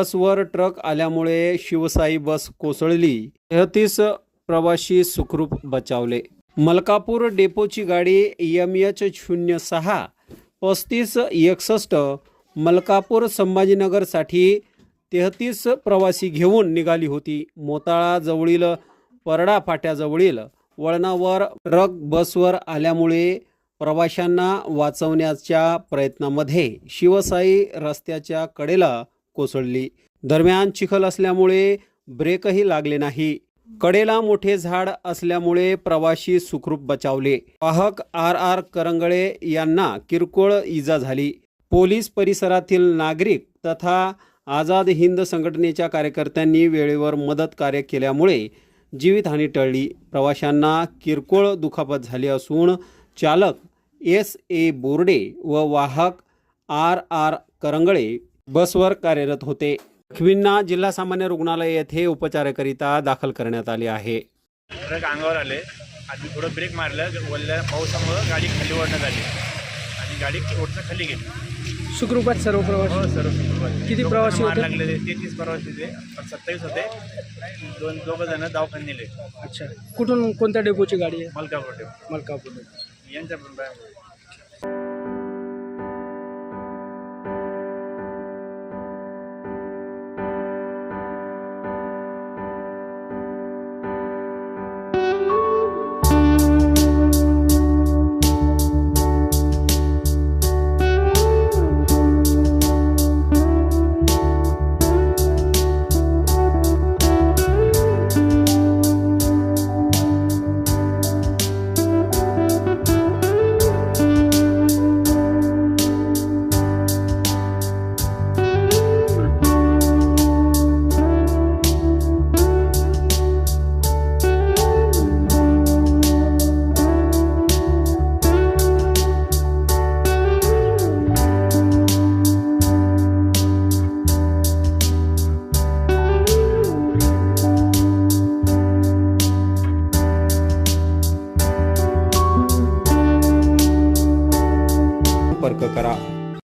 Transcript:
बसवर ट्रक आल्यामुळे शिवसाई बस कोसळली. तेहतीस प्रवासी सुखरूप बचावले. मलकापूर डेपोची गाडी एम एच शून्य सहा पस्तीस एकसष्ट मलकापूर संभाजीनगरसाठी तेहतीस प्रवासी घेऊन निघाली होती. मोताळाजवळील परडा फाट्याजवळील वळणावर ट्रक बसवर आल्यामुळे प्रवाशांना वाचवण्याच्या प्रयत्नामध्ये शिवसाई रस्त्याच्या कडेला कोसळली. दरम्यान चिखल असल्यामुळे ब्रेकही लागले नाही. कडेला मोठे झाड असल्यामुळे प्रवाशी सुखरूप बचावले. वाहक आर आर करंगळे यांना किरकोळ इजा झाली. पोलीस परिसरातील नागरिक तथा आझाद हिंद संघटनेच्या कार्यकर्त्यांनी वेळेवर मदत कार्य केल्यामुळे जीवितहानी टळली. प्रवाशांना किरकोळ दुखापत झाली असून चालक एस ए बोर्डे व वाहक आर आर करंगळे बसवर कार्यरत होते. जखमींना जिल्हा सामान्य रुग्णालय येथे उपचाराकरिता दाखल करण्यात आले आहे. ट्रक अंगावर आले. आणि थोडं ब्रेक मारलं वल्ल्या पावसामुळं गाडी खाली ओढण्यात आली. आणि गाडी ओढणं खाली गेली. सुखरूपात सर्व प्रवासी हो सर्व सुखरूप किती लोकांना प्रवासी मार होते? लागलेले. तेहतीस प्रवासी होते. पण सत्तावीस होते. दोन दोघं जण दवाखान्यात नेले. अच्छा. कुठून कोणत्या डेपोची गाडी आहे? मलकापूर मलकापूर यांच्या पण बाया- संपर्क करा.